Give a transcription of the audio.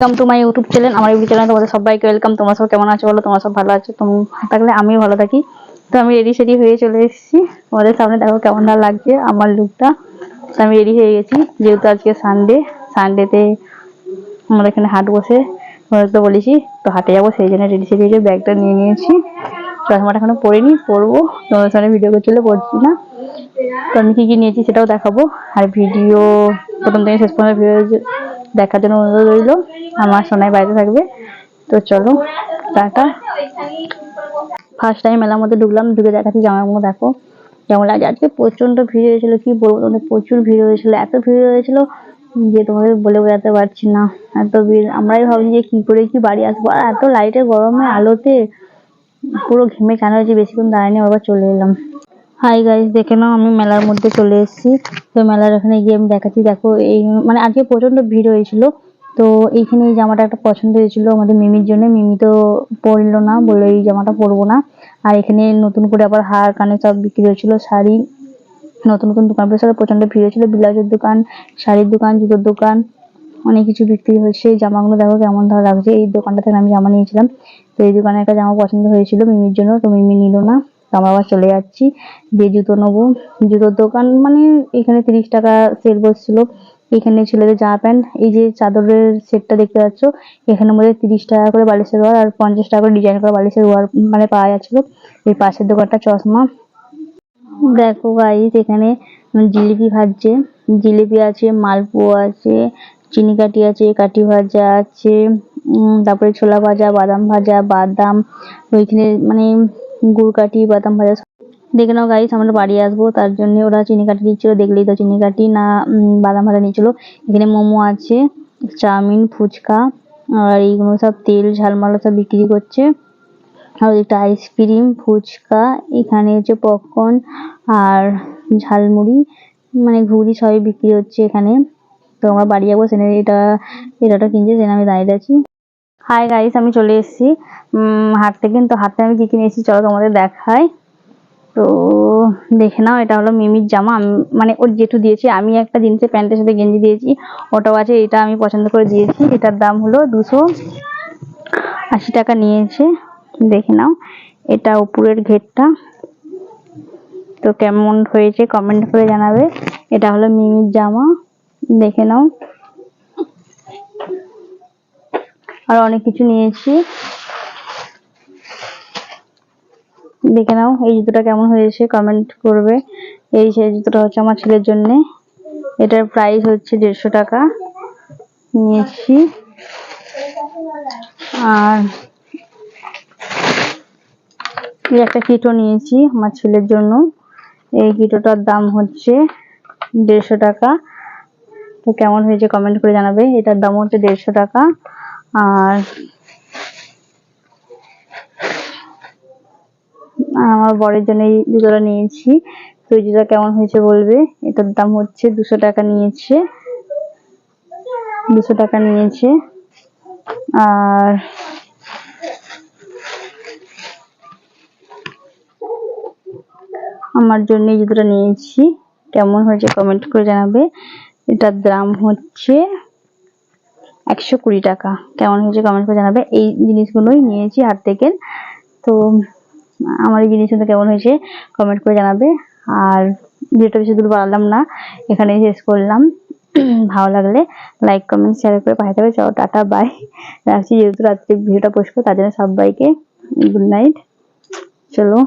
Welcome to my YouTube channel, আমার YouTube channel তোমাদের সবাইকে ওয়েলকাম। তোমরা সব কেমন আছো বলো? তোমরা সব ভালো আছো? তুমি থাকলে আমিও ভালো থাকি। তো আমি রেডি সেডি হয়ে চলে এসেছি। তোমাদের সামনে দেখো কেমন না লাগছে আমার লুকটা তো আমি রেডি হয়ে গেছি, যেহেতু আজকে সানডে সানডেতে আমরা এখানে হাট বসে। তো বলেছি, তো হাটে যাব, সেই জন্য রেডি সেডি হয়ে ব্যাগটা নিয়ে নিয়েছি। চশমাটা এখনও পরিনি পরবো তোমাদের সামনে ভিডিও করছিলে পড়ছি না। তো আমি কি কি নিয়েছি সেটাও দেখাবো। আর ভিডিও প্রথম থেকে শেষ পর্যন্ত ভিডিও দেখার জন্য অনুরোধ রইল। আমার সোনাই বাইরে থাকবে। তো চলো, টাটা। ফার্স্ট টাইম মেলার মধ্যে ঢুকলাম, ঢুকে দেখাচ্ছি জামাগুলো দেখো। কেমন লাগে আজকে প্রচণ্ড ভিড় হয়েছিল, কি বলব তোমাদের? প্রচুর ভিড় হয়েছিল, এত ভিড় হয়েছিল যে তোমাদের বলে বোঝাতে পারছি না। এত ভিড়, আমরাই ভাবছি যে কি করে কি বাড়ি আসব। আর এত লাইটের গরমে আলোতে পুরো ঘেমে কেন হয়েছে বেশিক্ষণ দাঁড়ায়নি আবার চলে এলাম। হাই গাইস দেখে নাও, আমি মেলার মধ্যে চলে এসেছি। তো মেলার ওখানে গিয়ে আমি দেখাচ্ছি, দেখো, এই মানে আজকে প্রচণ্ড ভিড় হয়েছিল। তো এইখানে এই জামাটা একটা পছন্দ হয়েছিল আমাদের মিমির জন্য। মিমি তো পরলো না, বলল এই জামাটা পরবো না। আর এখানে নতুন করে আবার হার, কানে সব বিক্রি হয়েছিল, শাড়ি, নতুন নতুন দোকান বসে প্রচণ্ড ভিড় হয়েছিল। ব্লাউজের দোকান, শাড়ির দোকান, জুতোর দোকান, অনেক কিছু বিক্রি হয়েছে। জামাগুলো দেখো কেমন ধর লাগছে। এই দোকানটা থেকে আমি জামা নিয়েছিলাম। তো এই দোকানে একটা জামা পছন্দ হয়েছিল মিমির জন্য, তো মিমি নিল না। আমরা আবার চলে যাচ্ছি। দিয়ে জুতো নেব, জুতোর দোকান মানে এখানে তিরিশ টাকা সেল বসছিল। এখানে ছেলেদের জামা প্যান্ট, এই যে চাদরের সেটটা দেখতে পাচ্ছ, এখানের মধ্যে তিরিশ টাকা করে বালিশের ওয়ার আর পঞ্চাশ টাকা করে ডিজাইন করা বালিশের ওয়ার মানে পাওয়া যাচ্ছিল। এই পাশের দোকানটা চশমা। দেখো গাইস এখানে জিলিপি ভাজছে। জিলিপি আছে, মালপোয়া আছে, চিনি কাঠি আছে, কাঠি ভাজা আছে তারপরে ছোলা ভাজা, বাদাম ভাজা, বাদাম, ওইখানে মানে গুড় কাঠি বাদাম ভাজা দেখে নাও গাইস আমরা বাড়ি আসব, তার জন্য ওরা চিনি কাঠি দিচ্ছিল, দেখলেই তো চিনি কাঠি, না বাদাম ভাজা নিচ্ছিল। এখানে মোমো আছে, চাউমিন, ফুচকা, আর এইগুলো সব তেল ঝালমালা সব বিক্রি করছে। আর ওদিকটা আইসক্রিম ফুচকা, এখানে হচ্ছে পপকর্ন আর ঝালমুড়ি মানে ঘুগনি সবই বিক্রি হচ্ছে এখানে। তো আমরা বাড়ি যাব সেখানে এটা, এটাটা কিনছে সেখানে আমি দাঁড়িয়ে আছি। হাই গাইস আমি চলে এসেছি। উম, হাট থেকে তো হাতে আমি কি কিনে এসেছি চলো তোমাদের দেখাই। তো দেখে নাও এটা হলো মিমির জামা। মানে ওর জেঠু দিয়েছে আমি একটা জিন্সের প্যান্টের সাথে গেঞ্জি দিয়েছি ওটাও আছে এটা আমি পছন্দ করে দিয়েছি। এটার দাম হলো দুশো আশি টাকা নিয়েছে। দেখে নাও এটা উপরের ঘেরটা। তো কেমন হয়েছে কমেন্ট করে জানাবে। এটা হলো মিমির জামা। দেখে নাও। আর অনেক কিছু নিয়েছি। দেখে নাও, এই জুতোটা কেমন হয়েছে কমেন্ট করবে। এই সেই জুতোটা হচ্ছে আমার ছেলের জন্য। এটার প্রাইস হচ্ছে দেড়শো টাকা। নিয়েছি। আর এই একটা কিটো নিয়েছি আমার ছেলের জন্য। এই কিটোটার দাম হচ্ছে দেড়শো টাকা। তো কেমন হয়েছে কমেন্ট করে জানাবে। এটার দাম হচ্ছে দেড়শো টাকা। আর আমার বরের জন্য এই জুতোটা নিয়েছি। তো এই জুতোটা কেমন হয়েছে বলবে? এটার দাম হচ্ছে দুশো টাকা নিয়েছে। দুশো টাকা নিয়েছে। আর আমার জন্য এই জুতোটা নিয়েছি। কেমন হয়েছে কমেন্ট করে জানাবে। এটার দাম হচ্ছে একশো কুড়ি টাকা। কেমন হয়েছে কমেন্ট করে জানাবে। এই জিনিসগুলোই নিয়েছি হাট থেকে তো, আমার এই জিনিসগুলো কেমন হয়েছে কমেন্ট করে জানাবে। আর ভিডিওটা বেশি দূর বাড়ালাম না। এখানেই শেষ করলাম। ভালো লাগলে লাইক কমেন্ট শেয়ার করে পাঠাতে হবে চলো, টাটা বাই রাখছি যেহেতু রাত্রে ভিডিওটা পোস্ট করব, তার জন্য সবাইকে গুড নাইট চলো